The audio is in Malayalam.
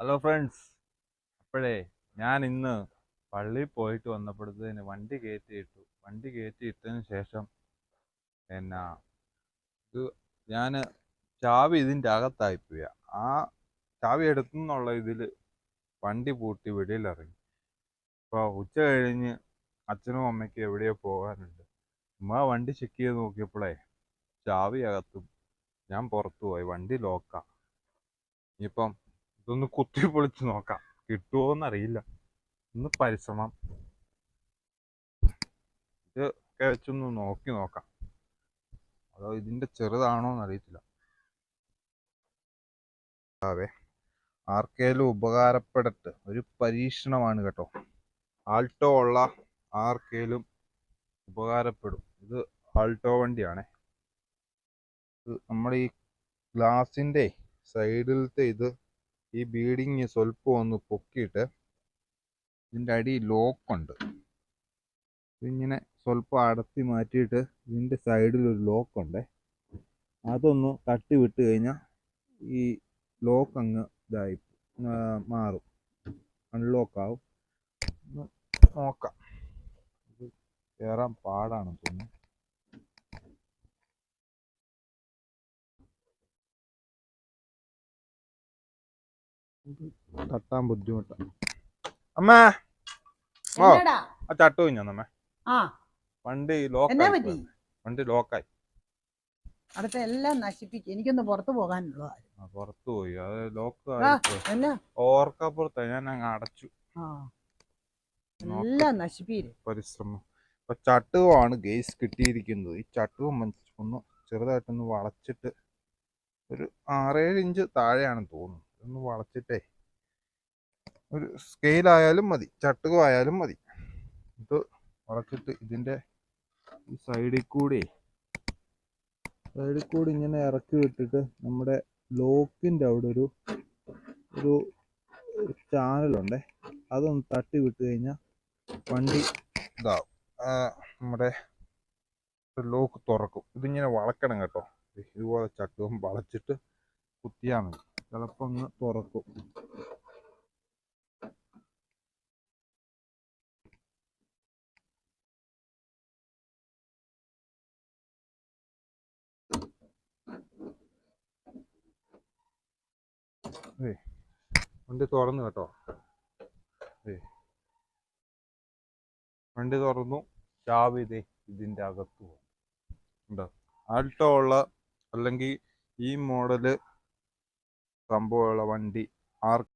ഹലോ ഫ്രണ്ട്സ് അപ്പോഴേ ഞാൻ ഇന്ന് പള്ളിയിൽ പോയിട്ട് വന്നപ്പോഴത്തേന് വണ്ടി കയറ്റിയിട്ടു വണ്ടി കയറ്റിയിട്ടതിന് ശേഷം എന്നാ ഇത് ഞാൻ ചാവി ഇതിന്റെ പോയ ആ ചാവി എടുത്തെന്നുള്ള ഇതിൽ വണ്ടി പൂട്ടി വെളിയിലിറങ്ങി. അപ്പോൾ ഉച്ച കഴിഞ്ഞ് അച്ഛനും അമ്മയ്ക്കും എവിടെയോ പോകാനുണ്ട്. ഉമ്മ വണ്ടി ചെക്ക് ചെയ്ത് നോക്കിയപ്പോഴേ ചാവി അകത്തും. ഞാൻ പുറത്തു പോയി വണ്ടി ലോക്കാം ഇനിയിപ്പം ഇതൊന്ന് കുത്തി പൊളിച്ച് നോക്കാം. കിട്ടുമോ എന്നറിയില്ല ഒന്ന് പരിശ്രമം. ഇത് കഴിച്ചൊന്ന് നോക്കി നോക്കാം. അതോ ഇതിന്റെ ചെറുതാണോ എന്ന് അറിയത്തില്ല അതെ. ആർക്കേലും ഉപകാരപ്പെടട്ടെ. ഒരു പരീക്ഷണമാണ് കേട്ടോ. ആൾട്ടോ ഉള്ള ആർക്കേലും ഉപകാരപ്പെടും. ഇത് ആൾട്ടോ വണ്ടിയാണേ. നമ്മുടെ ഈ ഗ്ലാസിന്റെ സൈഡിലത്തെ ഇത് ഈ ബീഡിങ് സ്വല്പം ഒന്ന് പൊക്കിയിട്ട് ഇതിന്റെ അടി ലോക്കുണ്ട് ഇതിങ്ങനെ സ്വല്പം അടത്തി മാറ്റിയിട്ട് ഇതിന്റെ സൈഡിൽ ഒരു ലോക്കുണ്ട് അതൊന്ന് തട്ടി വിട്ട് കഴിഞ്ഞാൽ ഈ ലോക്ക് അങ്ങ് ഇതായി മാറും. അൺലോക്ക് ആവും. നോക്കാം. കയറാൻ പാടാണ് തോന്നുന്നു. തട്ടാൻ ബുദ്ധിമുട്ടാണ് അമ്മേ. ഓ. ആ ചട്ടു കുഞ്ഞമ്മേ ആ. വണ്ടി ലോക്കായി വണ്ടി ലോക്കായി അടുത്ത എല്ലാം നശിപ്പിക്കും. എനിക്കൊന്ന് പുറത്തു പോകാനുള്ളതാ. ആ, പുറത്ത് പോയി. അത് ലോക്ക് ഓർക്കപ്പുറത്ത്. ഞാൻ അങ്ങ് അടച്ചു എല്ലാം നശിപ്പീര് പരിശ്രമം. ഇപ്പൊ ചട്ടുവാണ് ഗേസ് കിട്ടിയിരിക്കുന്നത്. ഈ മനുഷ്യ- ഒന്ന് ചെറുതായിട്ടൊന്ന് വളച്ചിട്ട് ഒരു ആറേഴ് ഇഞ്ച് താഴെയാണെന്ന് തോന്നുന്നു. ഒന്ന് വളച്ചിട്ടേ. ഒരു സ്കെയിലായാലും മതി. ചട്ടുകം ആയാലും മതി. ഇത് വളച്ചിട്ട് ഇതിന്റെ ഈ സൈഡിൽ കൂടി സൈഡിൽ കൂടി ഇങ്ങനെ ഇറക്കി വിട്ടിട്ട് നമ്മുടെ ലോക്കിന്റെ അവിടെ ഒരു ഒരു ചാനലുണ്ടേ അതൊന്ന് തട്ടി വിട്ട് കഴിഞ്ഞാൽ വണ്ടി ഇതാവും. നമ്മുടെ ലോക്ക് തുറക്കും. ഇതിങ്ങനെ വളക്കണം കേട്ടോ. ഇതുപോലെ ചട്ടുകം വളച്ചിട്ട് കുത്തിയാൽ മതി. ഒന്ന് തുറക്കും. ഏ വണ്ടി തുറന്നു കേട്ടോ. ഏ വണ്ടി തുറന്നു. ചാവി ഇതേ ഇതിന്റെ അകത്ത് ആൾട്ടോ ഉള്ള അല്ലെങ്കിൽ ഈ മോഡൽ സംഭവമുള്ള വണ്ടി ആർ